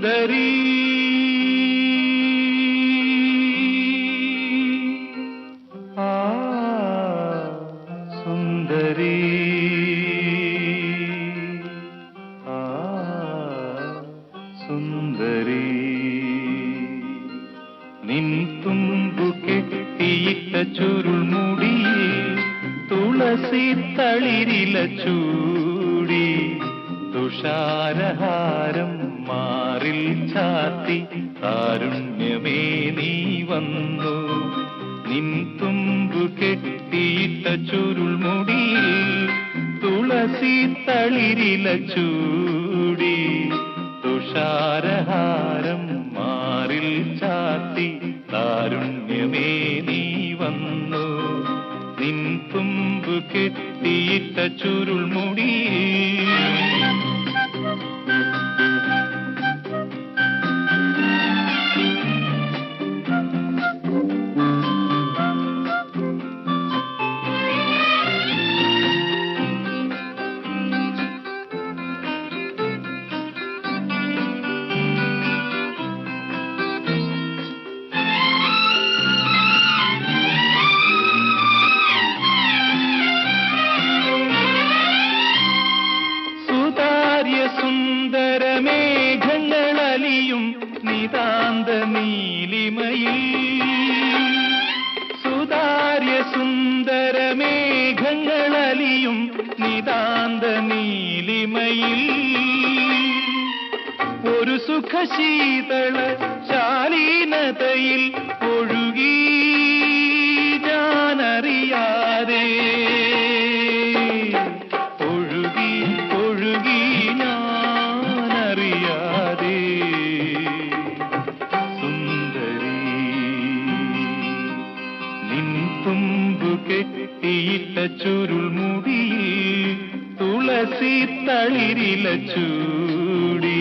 സുന്ദരി. ആ നിൻ ചുരുൾമുടി തുളസി തളിരില ചൂടി തുഷാരഹാരം ചാത്തി കാരുണ്യമേ നീ വന്നു. നിൻ തുമ്പു കെട്ടിയിട്ട ചുരുൾമുടിയിൽ തുളസി തളിരില ചൂടി. തുഷാരഹാരം മാറിൽ ചാത്തി കാരുണ്യമേ നീ വന്നു. നിൻ തുമ്പു കെട്ടിയിട്ട ചുരുൾമുടിയിൽ നീലിമയിൽ സുതാര്യ സുന്ദര മേഘങ്ങളലിയും നിതാന്ത നീലിമയിൽ ഒരു സുഖശീതള ശാലീനതയിൽ ഒഴുകി കെട്ടിയിട്ട ചുരുൾമുടിയിൽ തുളസി തളിരില ചൂടി.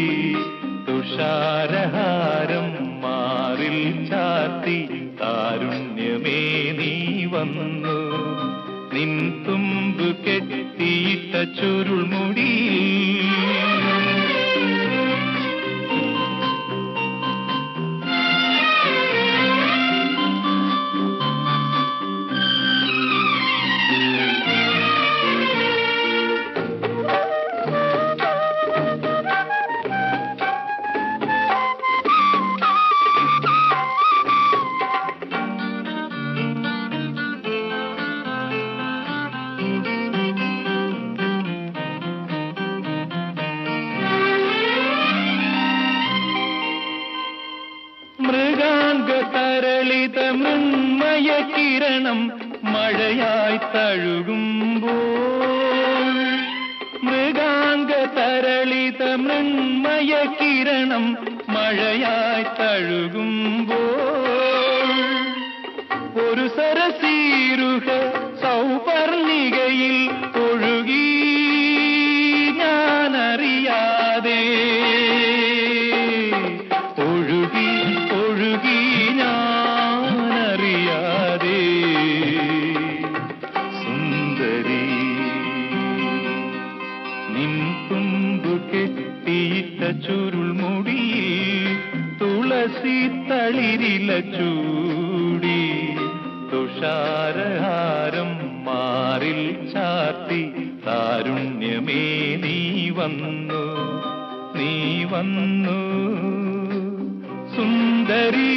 തുഷാരഹാരം മാറിൽ ചാത്തി താരുണ്യമേ നീ വന്നു. നിൻ തുമ്പ് കെട്ടിയിട്ട ചുരുൾമുടിയിൽ തരളിത മൃന്മയ കിരണം മഴയായി തഴുകുമ്പോൾ. മൃഗാംഗ തരളിത മൃന്മയ കിരണം മഴയായി തഴുകുമ്പോൾ. ഒരു സരസീരുഹ സൗപർണികയിൽ തളിരില ചൂടി തുഷാരഹാരം മാറിൽ ചാർത്തി താരുണ്യമേ നീ വന്നു നീ വന്നു. സുന്ദരീ